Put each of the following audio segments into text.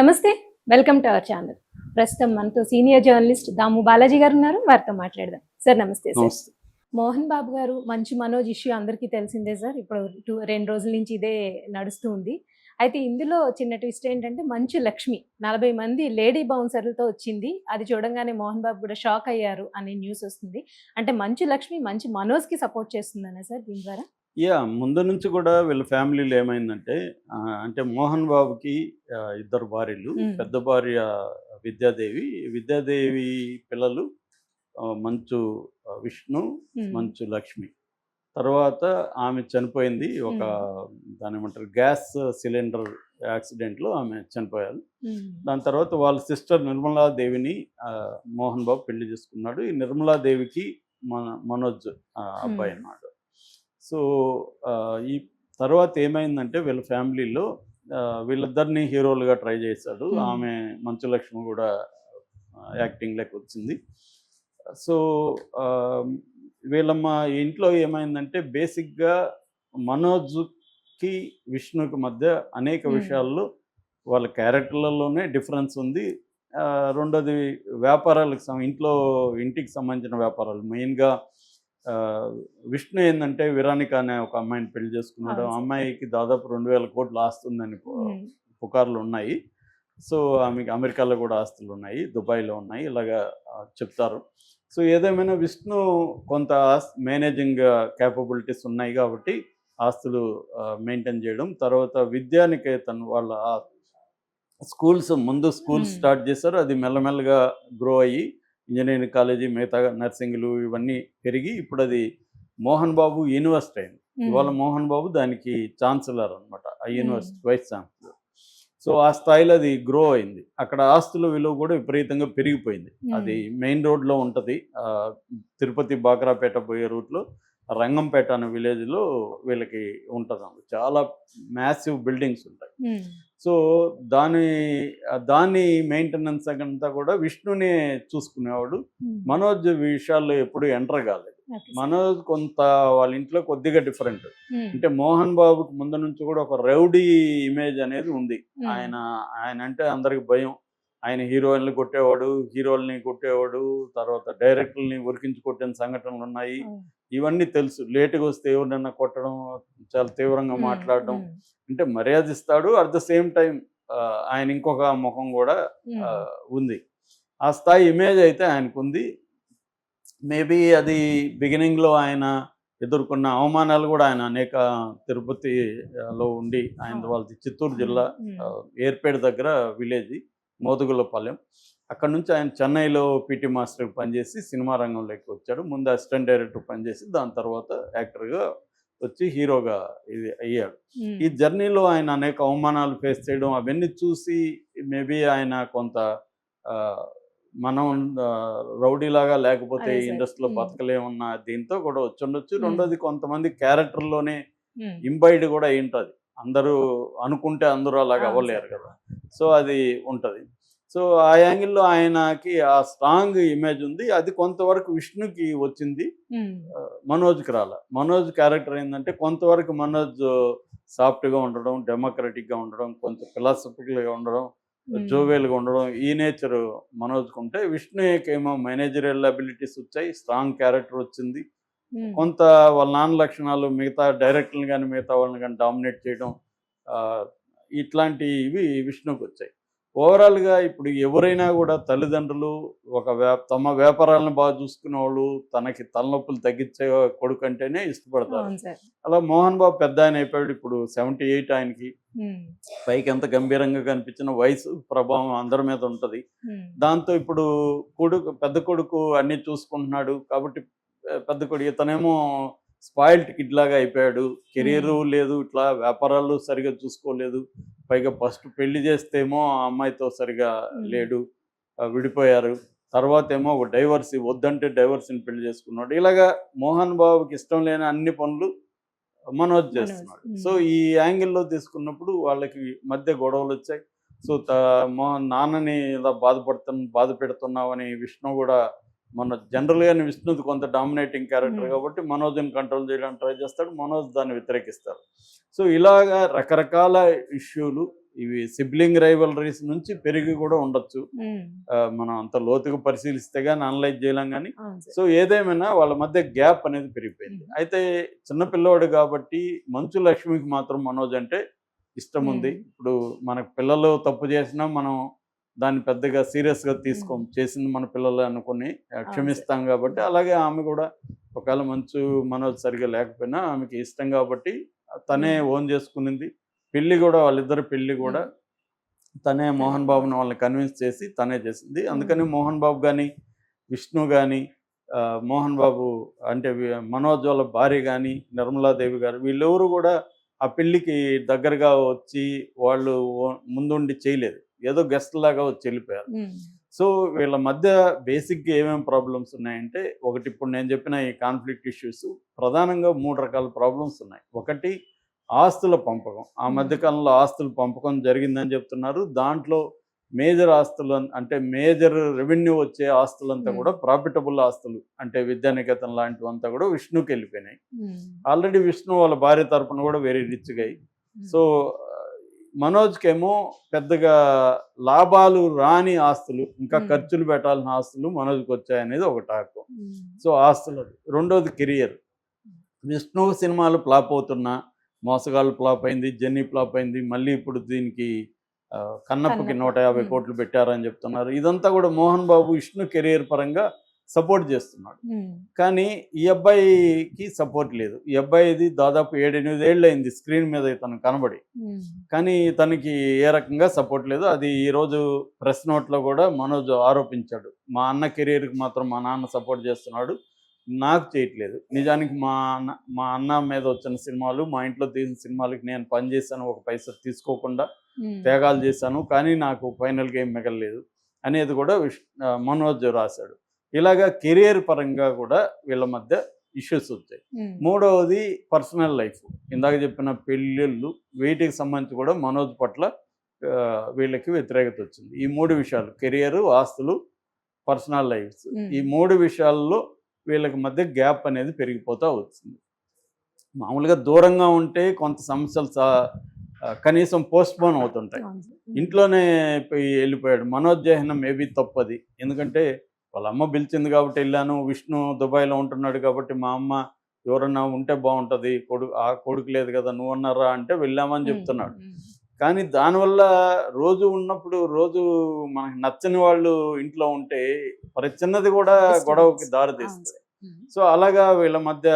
నమస్తే welcome to our channel. ప్రస్తుతం మనతో సీనియర్ జర్నలిస్ట్ దాము బాలాజీ గారు ఉన్నారు వారితో మాట్లాడదాం. సార్ నమస్తే సార్. మోహన్ బాబు గారు మంచి మనోజ్ ఇష్యూ అందరికీ తెలిసిందే సార్. ఇప్పుడు టూ రెండు రోజుల నుంచి ఇదే నడుస్తూ ఉంది. అయితే ఇందులో చిన్న ట్విస్ట్ ఏంటంటే మంచు లక్ష్మి నలభై మంది లేడీ బౌన్సర్లతో వచ్చింది. అది చూడంగానే మోహన్ బాబు కూడా షాక్ అయ్యారు అనే న్యూస్ వస్తుంది. అంటే మంచు లక్ష్మి మంచి మనోజ్కి సపోర్ట్ చేస్తుందనే సార్ దీని ద్వారా? యా ముందు నుంచి కూడా వీళ్ళ ఫ్యామిలీలో ఏమైందంటే ఆ, అంటే మోహన్ బాబుకి ఆ, ఇద్దరు భార్యలు మ్మ్. పెద్ద భార్య విద్యాదేవి విద్యాదేవి పిల్లలు ఆ, మంచు ఆ, విష్ణు. మంచు లక్ష్మి తర్వాత ఆమె చనిపోయింది ఒక దాని ఏమంటారు గ్యాస్ సిలిండర్ యాక్సిడెంట్లో ఆమె చనిపోయారు. దాని తర్వాత వాళ్ళ సిస్టర్ నిర్మలాదేవిని ఆ, మోహన్ బాబు పెళ్ళి చేసుకున్నాడు ఈ నిర్మలాదేవికి మన మనోజ్ ఆ, అబ్బాయి. అన్నాడు సో ఈ తర్వాత ఏమైందంటే వీళ్ళ ఫ్యామిలీలో వీళ్ళిద్దరిని హీరోలుగా ట్రై చేశాడు. ఆమె మంచు లక్ష్మి కూడా యాక్టింగ్ లెక్క వచ్చింది సో ఆ, వీళ్ళ మా ఇంట్లో ఏమైందంటే బేసిక్గా మనోజ్కి విష్ణుకి మధ్య అనేక. విషయాల్లో వాళ్ళ క్యారెక్టర్లలోనే డిఫరెన్స్ ఉంది రెండోది వ్యాపారాలకు సం ఇంట్లో ఇంటికి సంబంధించిన వ్యాపారాలు మెయిన్గా విష్ణు ఏంటంటే విరానిక అనే ఒక అమ్మాయిని పెళ్ళి చేసుకున్నాడు. అమ్మాయికి దాదాపు రెండు వేల కోట్లు ఆస్తుందని. పుకార్లు ఉన్నాయి. సో ఆమెకి అమెరికాలో కూడా ఆస్తులు ఉన్నాయి. దుబాయ్లో ఉన్నాయి. ఇలాగా చెప్తారు. సో ఏదేమైనా విష్ణు కొంత మేనేజింగ్ క్యాపబిలిటీస్ ఉన్నాయి కాబట్టి ఆస్తులు మెయింటైన్ చేయడం. తర్వాత విద్యానికేతన్ వాళ్ళ స్కూల్స్ ముందు స్కూల్స్. స్టార్ట్ చేశారు. అది మెల్లమెల్లగా గ్రో అయ్యి ఇంజనీరింగ్ కాలేజీ మిగతా నర్సింగ్లు ఇవన్నీ పెరిగి ఇప్పుడు అది మోహన్ బాబు యూనివర్సిటీ అయింది. ఇవాళ మోహన్ బాబు దానికి ఛాన్సలర్ అనమాట ఆ యూనివర్సిటీ. వైస్ ఛాన్సలర్ సో ఆ స్థాయిలో అది గ్రో అయింది అక్కడ ఆస్తుల విలువ కూడా విపరీతంగా పెరిగిపోయింది. అది మెయిన్ రోడ్లో ఉంటుంది తిరుపతి బాక్రాపేట పోయే రూట్లో రంగంపేట అనే విలేజ్లో వీళ్ళకి ఉంటుంది చాలా మ్యాసివ్ బిల్డింగ్స్ ఉంటాయి. సో దాని దాని మెయింటెనెన్స్ అంతా కూడా విష్ణునే చూసుకునేవాడు ఉమ్. మనోజ్ విషయాల్లో ఎప్పుడు ఎంటర్ కాలేదు. మనోజ్ కొంత వాళ్ళ ఇంట్లో కొద్దిగా డిఫరెంట్ ఉమ్. అంటే మోహన్ బాబుకి ముందు నుంచి కూడా ఒక రౌడీ ఇమేజ్ అనేది ఉంది ఉమ్. ఆయన ఆయన అంటే అందరికి భయం ఆయన హీరోయిన్లు కొట్టేవాడు హీరోల్ని కొట్టేవాడు తర్వాత డైరెక్టర్ని ఉరికించి కొట్టిన సంఘటనలు ఉన్నాయి. ఇవన్నీ తెలుసు. లేటుగా వస్తే ఎవరినైనా కొట్టడం చాలా తీవ్రంగా. మాట్లాడడం. అంటే మర్యాద ఇస్తాడు. అట్ ద సేమ్ టైం ఆయన ఇంకొక ముఖం కూడా ఉంది. ఆ స్థాయి ఇమేజ్ అయితే ఆయనకు ఉంది. మేబీ అది బిగినింగ్లో ఆయన ఎదుర్కొన్న అవమానాలు కూడా ఆయన అనేక తిరుపతిలో ఉండి ఆయన వాళ్ళది చిత్తూరు జిల్లా ఏర్పేట దగ్గర విలేజ్ మోదుగులపాలెం అక్కడ నుంచి ఆయన చెన్నైలో పీటీ మాస్టర్ పనిచేసి సినిమా రంగంలోకి వచ్చాడు ముందు అసిస్టెంట్ డైరెక్టర్ పనిచేసి దాని తర్వాత యాక్టర్గా వచ్చి హీరోగా ఇది అయ్యాడు. ఈ జర్నీలో ఆయన అనేక అవమానాలు ఫేస్ చేయడం అవన్నీ చూసి మేబీ ఆయన కొంత మనం రౌడీలాగా లేకపోతే. ఇండస్ట్రీలో. బతకలేమన్న దీంతో కూడా వచ్చుండొచ్చు. రెండోది కొంతమంది క్యారెక్టర్లోనే. ఇంబైడ్ కూడా ఉంటుంది అందరూ అనుకుంటే అందరూ అలాగ అవ్వలేరు కదా సో అది ఉంటుంది. సో ఆ యాంగిల్లో ఆయనకి ఆ స్ట్రాంగ్ ఇమేజ్ ఉంది. అది కొంతవరకు విష్ణుకి వచ్చింది. మనోజ్కి రాల. మనోజ్ క్యారెక్టర్ ఏంటంటే కొంతవరకు మనోజ్ సాఫ్ట్గా ఉండడం డెమోక్రటిక్గా ఉండడం కొంచెం ఫిలాసఫికల్గా ఉండడం. జోవేల్గా ఉండడం ఈ నేచర్ మనోజ్కి ఉంటే విష్ణుకి ఏమో మేనేజరియల్ అబిలిటీస్ వచ్చాయి. స్ట్రాంగ్ క్యారెక్టర్ వచ్చింది. కొంత వాళ్ళ నాన్న లక్షణాలు మిగతా డైరెక్టర్ని కానీ మిగతా వాళ్ళని కానీ డామినేట్ చేయడం ఇట్లాంటివి విష్ణుకి వచ్చాయి. ఓవరాల్గా ఇప్పుడు ఎవరైనా కూడా తల్లిదండ్రులు ఒక వ్యా తమ వ్యాపారాలను బాగా చూసుకునే వాళ్ళు తనకి తలనొప్పులు తగ్గించే కొడుకు అంటేనే ఇష్టపడతారు. అలా మోహన్ బాబు పెద్ద ఆయన అయిపోయాడు. ఇప్పుడు సెవెంటీ ఎయిట్ ఆయనకి. పైకి ఎంత గంభీరంగా కనిపించిన వయసు ప్రభావం అందరి మీద ఉంటుంది. దాంతో ఇప్పుడు కొడుకు పెద్ద కొడుకు అన్ని చూసుకుంటున్నాడు కాబట్టి పెద్ద కొడుకు ఇతనేమో స్పాయిల్డ్ కిడ్ లాగా అయిపోయాడు. కెరీర్ లేదు ఇట్లా వ్యాపారాలు సరిగా చూసుకోలేదు. పైగా ఫస్ట్ పెళ్ళి చేస్తేమో ఆ అమ్మాయితో సరిగా. లేడు విడిపోయారు. తర్వాత ఏమో ఒక డైవర్స్ వద్దంటే డైవర్స్ని పెళ్ళి చేసుకున్నాడు. ఇలాగా మోహన్ బాబుకి ఇష్టం లేని అన్ని పనులు మనోజ్ చేస్తున్నాడు. సో ఈ యాంగిల్లో తీసుకున్నప్పుడు వాళ్ళకి మధ్య గొడవలు వచ్చాయి. సో మోహన్ నాన్నని ఇలా బాధపడుతున్న బాధ పెడుతున్నావని విష్ణు కూడా మన జనరల్గానే విష్ణుది కొంత డామినేటింగ్ క్యారెక్టర్ Hmm. కాబట్టి మనోజ్ని కంట్రోల్ చేయడానికి ట్రై చేస్తాడు మనోజ్ దాన్ని వ్యతిరేకిస్తాడు సో ఇలాగా రకరకాల ఇష్యూలు ఇవి సిబ్లింగ్ రైవలరీస్ నుంచి పెరిగి కూడా ఉండొచ్చు ఆ, మనం అంత లోతుగా పరిశీలిస్తే కానీ అనలైజ్ చేయలేం కానీ. సో ఏదేమైనా వాళ్ళ మధ్య గ్యాప్ అనేది పెరిగిపోయింది మ్మ్. అయితే చిన్నపిల్లవాడు కాబట్టి మంచు లక్ష్మికి మాత్రం మనోజ్ అంటే ఇష్టం ఉంది. ఇప్పుడు మనకు పిల్లలు తప్పు చేసినా మనం దాన్ని పెద్దగా సీరియస్గా తీసుకోం చేసింది మన పిల్లలు అనుకుని క్షమిస్తాం కాబట్టి అలాగే ఆమె కూడా ఒకవేళ మంచు మనోజ్ సరిగా లేకపోయినా ఆమెకి ఇష్టం కాబట్టి తనే. ఓన్ చేసుకునింది. పెళ్ళి కూడా వాళ్ళిద్దరు పెళ్ళి కూడా తనే మోహన్ బాబుని వాళ్ళని కన్విన్స్ చేసి తనే చేసింది. అందుకని మోహన్ బాబు కానీ విష్ణు కానీ మోహన్ బాబు అంటే మనోజ్ వాళ్ళ భార్య కానీ నిర్మలాదేవి గారు వీళ్ళెవరు కూడా ఆ పెళ్ళికి దగ్గరగా వచ్చి వాళ్ళు ముందుండి చేయలేదు. ఏదో గెస్ట్ లాగా వచ్చి వెళ్ళిపోయారు. సో వీళ్ళ మధ్య బేసిక్గా ఏమేమి ప్రాబ్లమ్స్ ఉన్నాయంటే ఒకటి ఇప్పుడు నేను చెప్పిన ఈ కాన్ఫ్లిక్ట్ ఇష్యూస్ ప్రధానంగా మూడు రకాల ప్రాబ్లమ్స్ ఉన్నాయి. ఒకటి ఆస్తుల పంపకం. ఆ Hmm. మధ్య కాలంలో ఆస్తుల పంపకం జరిగిందని చెప్తున్నారు. దాంట్లో మేజర్ ఆస్తులు అంటే మేజర్ రెవెన్యూ వచ్చే ఆస్తులంతా. కూడా ప్రాఫిటబుల్ ఆస్తులు అంటే విద్యానికేతన్ లాంటివంతా కూడా విష్ణుకి వెళ్ళిపోయినాయి. ఆల్రెడీ విష్ణు వాళ్ళ భార్య తరపున కూడా వెరీ రిచ్గా సో మనోజ్కేమో పెద్దగా లాభాలు రాని ఆస్తులు ఇంకా. ఖర్చులు పెట్టాల్సిన ఆస్తులు మనోజ్కి వచ్చాయనేది ఒక టాక్ సో ఆస్తులు. రెండోది కెరియర్ విష్ణు సినిమాలు ఫ్లాప్ అవుతున్నా మోసగాళ్ళు ఫ్లాప్ అయింది జెన్నీ ఫ్లాప్ అయింది మళ్ళీ ఇప్పుడు దీనికి కన్నప్పకి కన్నప్ప. నూట యాభై. కోట్లు పెట్టారని చెప్తున్నారు ఇదంతా కూడా మోహన్ బాబు విష్ణు కెరియర్ పరంగా సపోర్ట్ చేస్తున్నాడు. కానీ ఈ అబ్బాయికి సపోర్ట్ లేదు. ఈ అబ్బాయిది దాదాపు ఏడెనిమిది ఏళ్ళు అయింది స్క్రీన్ మీద ఇతను కనబడి. కానీ తనకి ఏ రకంగా సపోర్ట్ లేదు. అది ఈరోజు ప్రెస్ నోట్లో కూడా మనోజ్ ఆరోపించాడు. మా అన్న కెరీర్కి మాత్రం మా నాన్న సపోర్ట్ చేస్తున్నాడు. నాకు చేయట్లేదు. నిజానికి మా అన్న మా అన్న మీద వచ్చిన సినిమాలు మా ఇంట్లో తీసిన సినిమాలకి నేను పనిచేశాను ఒక పైసా తీసుకోకుండా త్యాగాలు చేశాను. కానీ నాకు ఫైనల్గా ఏం మిగలలేదు. అనేది కూడా మనోజ్ రాశాడు. ఇలాగా కెరియర్ పరంగా కూడా వీళ్ళ మధ్య ఇష్యూస్ వచ్చాయి మూడవది పర్సనల్ లైఫ్. ఇందాక చెప్పిన పెళ్ళిళ్ళు వీటికి సంబంధించి కూడా మనోజ్ పట్ల వీళ్ళకి వ్యతిరేకత వచ్చింది. ఈ మూడు విషయాలు కెరియర్ ఆస్తులు పర్సనల్ లైఫ్స్. Hmm. ఈ మూడు విషయాల్లో వీళ్ళకి మధ్య గ్యాప్ అనేది పెరిగిపోతూ వచ్చింది. మామూలుగా దూరంగా ఉంటే కొంత సమస్యలు కనీసం పోస్ట్ పోన్ అవుతుంటాయి ఇంట్లోనే పోయి వెళ్ళిపోయాడు. మనోజ్ జహనం మేబీ తప్పది. ఎందుకంటే వాళ్ళ అమ్మ పిలిచింది కాబట్టి వెళ్ళాను. విష్ణు దుబాయ్లో ఉంటున్నాడు కాబట్టి మా అమ్మ ఎవరన్నా ఉంటే బాగుంటుంది. కొడుకు ఆ కొడుకు లేదు కదా నువ్వు అన్నారా అంటే వెళ్ళామని చెప్తున్నాడు. కానీ దానివల్ల రోజు ఉన్నప్పుడు రోజు మనకి నచ్చని వాళ్ళు ఇంట్లో ఉంటే ప్రతి చిన్నది కూడా. గొడవకి దారి తీస్తుంది. సో అలాగా వీళ్ళ మధ్య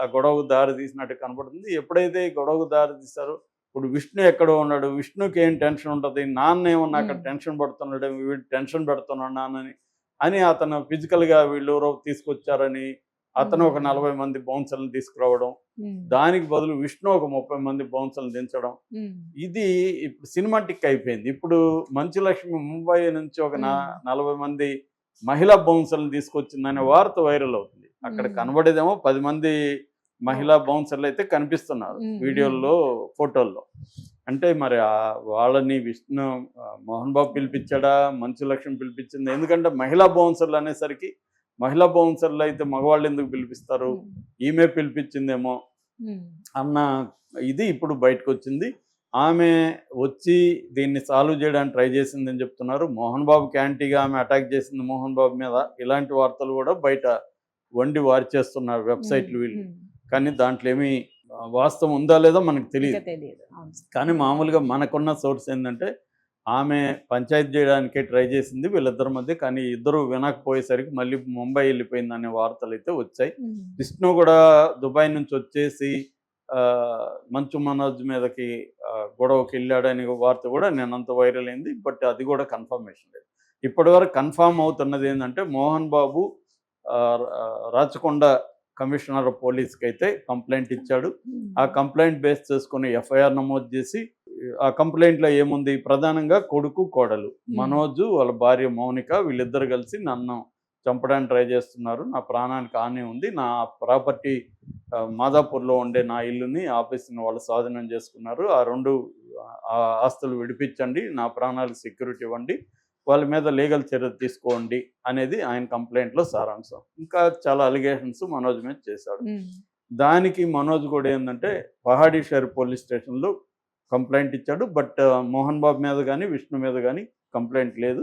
ఆ గొడవకు దారి తీసినట్టు కనపడుతుంది. ఎప్పుడైతే గొడవకు దారి తీస్తారో ఇప్పుడు విష్ణు ఎక్కడో ఉన్నాడు. విష్ణుకి ఏం టెన్షన్ ఉంటుంది? నాన్న ఏమన్నా అక్కడ. టెన్షన్ పడుతున్నాడు వీడు టెన్షన్ పెడుతున్నాడు నాన్నని అని అతను ఫిజికల్గా వీళ్ళు తీసుకొచ్చారని అతను ఒక. నలభై మంది బౌన్సర్లను తీసుకురావడం దానికి బదులు విష్ణు ఒక ముప్పై మంది బౌన్సర్లు దించడం ఇది ఇప్పుడు సినిమాటిక్ అయిపోయింది ఇప్పుడు మంచు లక్ష్మి ముంబై నుంచి ఒక. నలభై మంది మహిళా బౌన్సర్లు తీసుకొచ్చిందనే వార్త వైరల్ అవుతుంది అక్కడ. కనబడేదేమో పది మంది మహిళా బౌన్సర్లు అయితే కనిపిస్తున్నారు. వీడియోల్లో ఫోటోల్లో అంటే మరి వాళ్ళని విష్ణు మోహన్ బాబు పిలిపించాడా? మంచు లక్ష్మి పిలిపించింది? ఎందుకంటే మహిళా బౌన్సర్లు అనేసరికి మహిళా బౌన్సర్లు అయితే మగవాళ్ళు ఎందుకు పిలిపిస్తారు? ఈమె పిలిపించిందేమో అన్న ఇది ఇప్పుడు బయటకు వచ్చింది ఆమె వచ్చి దీన్ని సాల్వ్ చేయడానికి ట్రై చేసిందని చెప్తున్నారు. మోహన్ బాబు క్యాంటీగా ఆమె అటాక్ చేసింది మోహన్ బాబు మీద. ఇలాంటి వార్తలు కూడా బయట వండి వారి చేస్తున్నారు వెబ్సైట్లు వీళ్ళు. కానీ దాంట్లో ఏమీ వాస్తవం ఉందా లేదో మనకు తెలియదు. కానీ మామూలుగా మనకున్న సోర్స్ ఏంటంటే ఆమె పంచాయతీ చేయడానికే ట్రై చేసింది వీళ్ళిద్దరి మధ్య కానీ ఇద్దరు వినకపోయేసరికి మళ్ళీ ముంబై వెళ్ళిపోయింది అనే వార్తలు అయితే వచ్చాయి విష్ణు కూడా దుబాయ్ నుంచి వచ్చేసి మంచు మనోజ్ మీదకి గొడవకి వెళ్ళాడని వార్త కూడా నేను అంత వైరల్ అయింది బట్ అది కూడా కన్ఫర్మేషన్ లేదు. ఇప్పటివరకు కన్ఫామ్ అవుతున్నది ఏంటంటే మోహన్ బాబు రాచకొండ కమిషనర్ పోలీస్కి అయితే కంప్లైంట్ ఇచ్చాడు. ఉమ్, ఆ కంప్లైంట్ బేస్ చేసుకుని ఎఫ్ఐఆర్ నమోదు చేసి ఆ కంప్లైంట్లో ఏముంది? ప్రధానంగా కొడుకు కోడలు. మనోజు వాళ్ళ భార్య మౌనిక వీళ్ళిద్దరు కలిసి నన్ను చంపడానికి ట్రై చేస్తున్నారు. నా ప్రాణానికి హాని ఉంది. నా ప్రాపర్టీ మాదాపూర్లో ఉండే నా ఇల్లుని ఆఫీస్ని వాళ్ళు స్వాధీనం చేసుకున్నారు. ఆ రెండు ఆస్తులు విడిపించండి. నా ప్రాణాలకు సెక్యూరిటీ ఇవ్వండి. వాళ్ళ మీద లీగల్ చర్య తీసుకోండి అనేది ఆయన కంప్లైంట్లో సారాంశం. ఇంకా చాలా అలిగేషన్స్ మనోజ్ మీద చేశాడు. దానికి మనోజ్ కూడా ఏంటంటే పహాడీ షహర్ పోలీస్ స్టేషన్లో కంప్లైంట్ ఇచ్చాడు. బట్ మోహన్ బాబు మీద కానీ విష్ణు మీద కానీ కంప్లైంట్ లేదు.